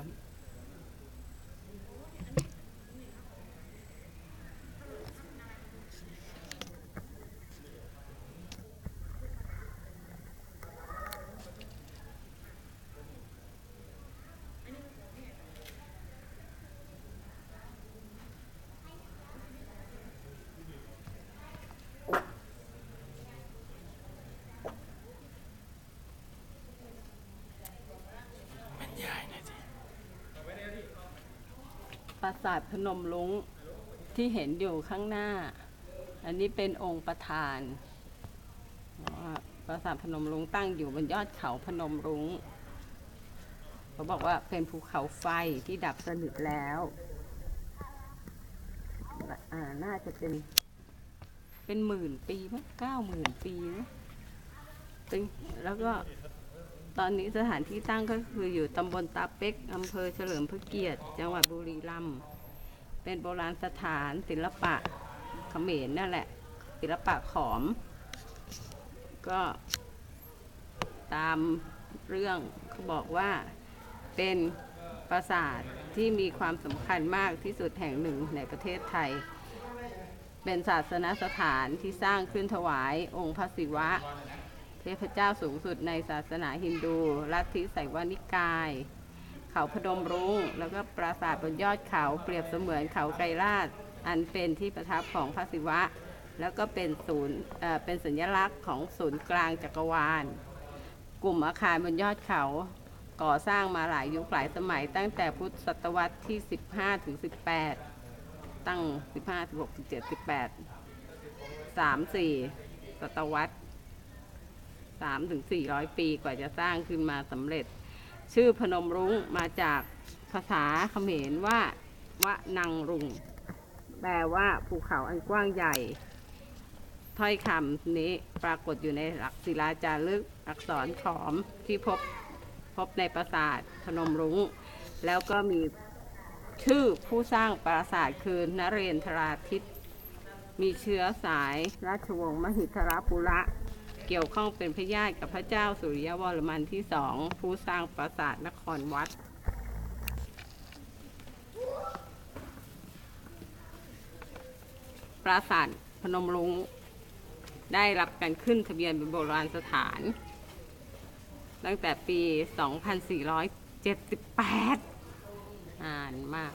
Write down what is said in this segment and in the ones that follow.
on ราสาทพนมรุ้งที่เห็นอยู่ข้างหน้า อันนี้เป็นองค์ประธานปราสาทพนมรุ้งตั้งอยู่บนยอดเขาพนมรุ้งเขาบอกว่าเป็นภูเขาไฟที่ดับสนิทแล้วอ่าน่าจะเป็น เป็นหมื่นปีมั้งเก้าหมื่นปีมั้งแล้วก็ ตอนนี้สถานที่ตั้งก็คืออยู่ตำบลตาเป็กอำเภอเฉลิมพระเกียรติ จังหวัดบุรีรัมย์เป็นโบราณสถานศิลปะเขมรนั่นแหละ ศิลปะขอม ก็ตามเรื่องเขาบอกว่าเป็นปราสาทที่มีความสำคัญมากที่สุดแห่งหนึ่งในประเทศไทย เป็นศาสนสถานที่สร้างขึ้นถวายองค์พระศิวะ เทพเจ้าสูงสุดในศาสนาฮินดูลัทธิไสยวานิกาย เขาพนมรุง้ง แล้วก็ปราสาทบนยอดเขาเปรียบเสมือนเขาไกรลาดอันเป็นที่ประทับของพระศิวะ แล้วก็เป็นศูนย์เอ่อเป็นสัญลักษณ์ของศูนย์กลางจักรวาล กลุ่มอาคารบนยอดเขาก่อสร้างมาหลายยุคหลายสมัย ตั้งแต่พุทธศตวรรษที่ 15ถึง18 ตั้ง 15 16 17 18 3 4 ศตวรรษ สามถึงสี่ร้อยปีกว่าจะสร้างขึ้นมาสำเร็จ ชื่อพนมรุ้งมาจากภาษาเขมรว่าวะนังรุง แปลว่าภูเขาอันกว้างใหญ่ ถ้อยคำนี้ปรากฏอยู่ในหลักศิลาจารึกอักษรขอมที่พบพบในปราสาทพนมรุ้ง แล้วก็มีชื่อผู้สร้างปราสาทคือนเรนทราทิต มีเชื้อสายราชวงศ์มหิทรปุระ เกี่ยวข้องเป็นพญาติกับพระเจ้าสุริยวรมันที่สองผู้สร้างปราสาทนครวัด ปราสาทพนมรุ้งได้รับการขึ้นทะเบียนเป็นโบราณสถาน ตั้งแต่ปี 2478 อ่านมาก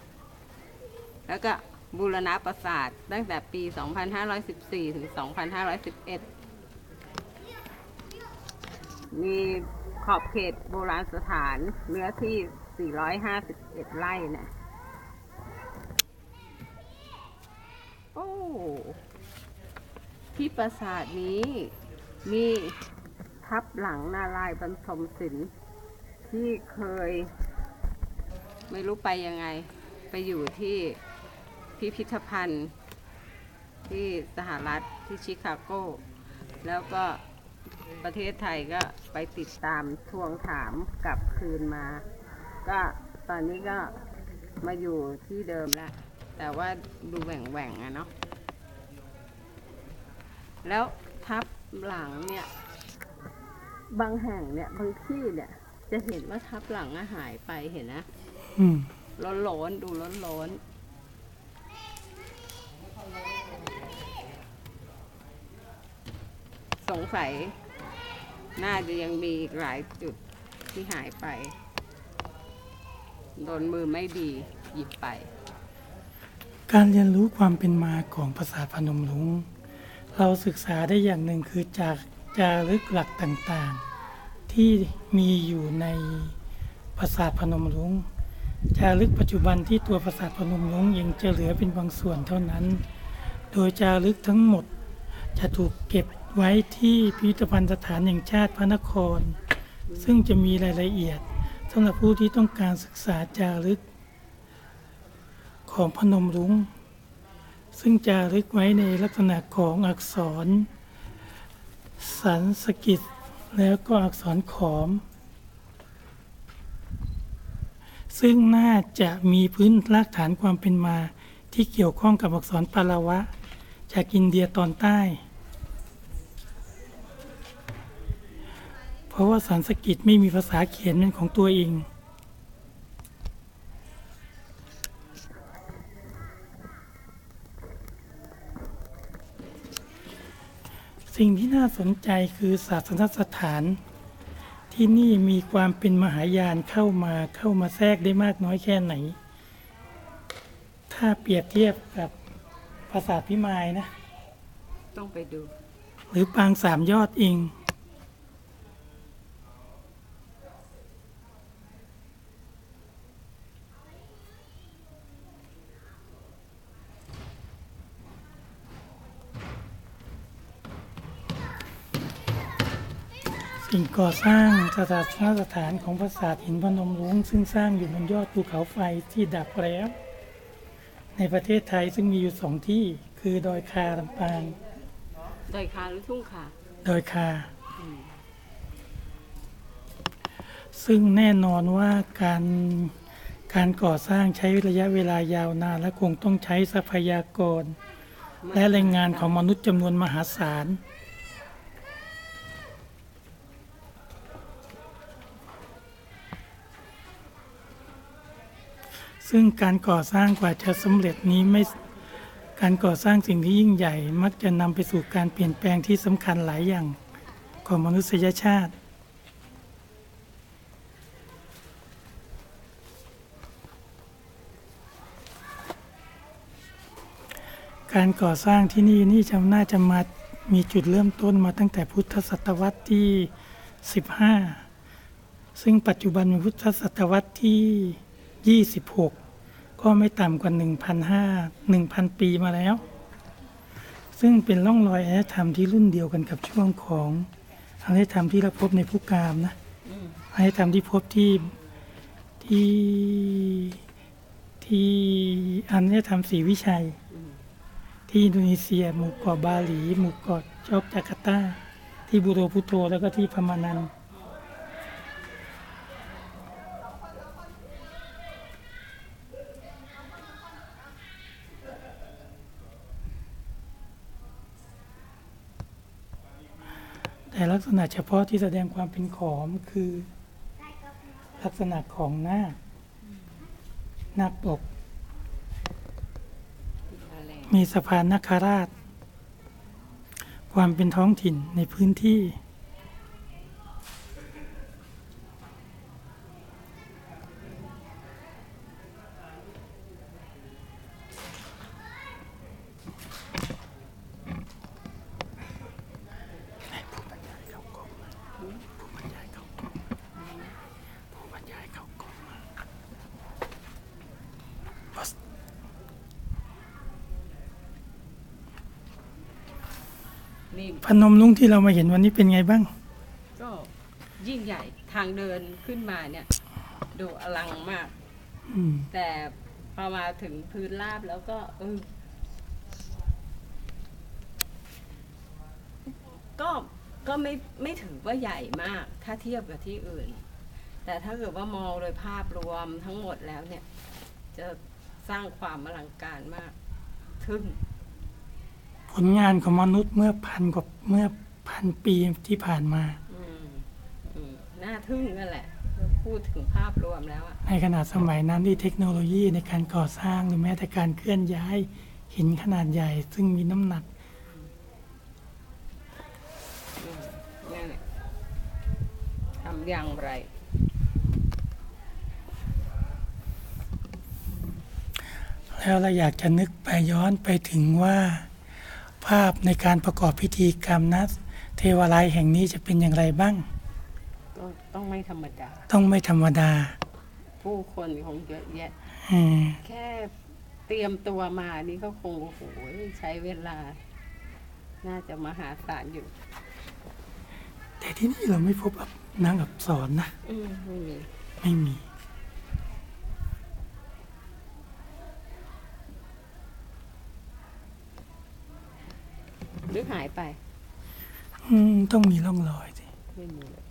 แล้วก็บูรณะปราสาทตั้งแต่ปี 2514 ถึง 2511 มีขอบเขตโบราณสถานเนื้อที่ 451 ไร่นะโอ้ ที่ปราสาทนี้มีทับหลังนารายบรรทมศิลป์ที่เคย ไม่รู้ไปยังไง ไปอยู่ที่พิพิธภัณฑ์ที่สหรัฐที่ชิคาโก แล้วก็ ประเทศไทยก็ไปติดตามทวงถามกลับคืนมา ก็ตอนนี้ก็มาอยู่ที่เดิมแล้ว แต่ว่าดูแหว่งแหว่งๆอะเนาะแล้วทับหลังเนี่ย บางแห่งเนี่ย บางที่เนี่ย จะเห็นว่าทับหลังอะหายไปเห็นนะอืมร้อนร้อนๆดูร้อนร้อนๆสงสัย น่าจะยังมีอีกหลายจุดที่หายไป โดนมือไม่ดีหยิบไป การเรียนรู้ความเป็นมาของปราสาพนมรุ้งเราศึกษาได้อย่างหนึ่งคือจากจารึกหลักต่างๆ ที่มีอยู่ในปราสาทพนมรุ้งจารึกปัจจุบันที่ตัวปราสาทพนมรุ้งยังจะเหลือเป็นบางส่วนเท่านั้น โดยจารึกทั้งหมดจะถูกเก็บ ไว้ที่พิพิธภัณฑ์สถานแห่งชาติพระนคร ซึ่งจะมีรายละเอียดสำหรับผู้ที่ต้องการศึกษาจารึก ของพนมรุง้ง ซึ่งจารึกไว้ในลักษณะของอักษร สันสกฤตแล้วก็อักษรขอม ซึ่งน่าจะมีพื้นรากฐานความเป็นมาที่เกี่ยวข้องกับอักษรปาลาวะ จากอินเดียตอนใต้ เพราะว่าสันสกฤตไม่มีภาษาเขียนเป็นของตัวเองสิ่งที่น่าสนใจคือศาสนสถาน ที่นี่มีความเป็นมหายานเข้ามาเข้ามาแทรกได้มากน้อยแค่ไหน ถ้าเปรียบเทียบกับปราสาทพิมายนะ ต้องไปดู หรือปางสามยอดเอง สิ่งก่อสร้างสถานสถานของปราสาทหินพนมรุ้งซึ่งสร้างอยู่บนยอดภูเขาไฟที่ดับแล้ว ในประเทศไทยซึ่งมีอยู่สองที่คือดอยคาลำปางดอยคาหรือทุ่งคาดอยคา ซึ่งแน่นอนว่าการการก่อสร้างใช้ระยะเวลายาวนานและคงต้องใช้ทรัพยากร และแรงงานของมนุษย์จำนวนมหาศาล ซึ่งการก่อสร้างกว่าจะสำเร็จนี้ไม่การก่อสร้างสิ่งที่ยิ่งใหญ่ มักจะนำไปสู่การเปลี่ยนแปลงที่สำคัญหลายอย่างของมนุษยชาติ การก่อสร้างที่นี่นี่จะน่าจะมามีจุดเริ่มต้นมาตั้งแต่พุทธศตวรรษที่ 15 ซึ่งปัจจุบันเป็นพุทธศตวรรษที่ 26 ก็ไม่ต่ำกว่า 1,500 1,000 ปีมาแล้ว ซึ่งเป็นร่องรอยอารยธรรมที่รุ่นเดียวกันกับช่วงของอารยธรรมที่เราพบในภูกามนะอารยธรรมที่พบที่ที่ที่อารยธรรมศรีวิชัย ที่อินโดนีเซีย หมู่เกาะบาหลี หมู่เกาะจอกจาการ์ตา ที่บูโรพุโตแล้วก็ที่พมานัน แต่ลักษณะเฉพาะที่แสดงความเป็นขอมคือลักษณะของหน้าหน้าปก มีสะพานนคราช ความเป็นท้องถิ่นในพื้นที่ พนมลุงที่เรามาเห็นวันนี้เป็นไงบ้าง ก็ยิ่งใหญ่ทางเดินขึ้นมาเนี่ย ดูอลังมาก อืม แต่พอมาถึงพื้นราบแล้วก็เออก็ก็ไม่ไม่ถือว่าใหญ่มาก ถ้าเทียบกับที่อื่น แต่ถ้าเกิดว่ามองโดยภาพรวมทั้งหมดแล้วเนี่ย จะสร้างความอลังการมากทึ่งผ ลงานของมนุษย์เมื่อพันกว่าเมื่อพันปีที่ผ่านมาอืมอืมน่าทึ่งนั่นแหละ พูดถึงภาพรวมแล้วอะในขณะสมัยนั้นที่เทคโนโลยีในการก่อสร้างหรือแม้แต่การเคลื่อนย้ายหินขนาดใหญ่ ซึ่งมีน้ำหนักอืมนั่นแหละทำอย่างไร แล้วเราอยากจะนึกไปย้อนไปถึงว่า ภาพในการประกอบพิธีกรรมนัสเทวาลัยแห่งนี้จะเป็นอย่างไรบ้าง ก็ต้องไม่ธรรมดา ต้องไม่ธรรมดา ผู้คนคงเยอะแยะอืมแค่เตรียมตัวมานี่ก็คงโอ้โหใช้เวลา น่าจะมหาศาลอยู่ แต่ที่นี่เราไม่พบอับนางอับสรนะ อืมไม่มี ไม่มี รือหายไป อืม ต้องมีร่องรอยสิไม่มีเลย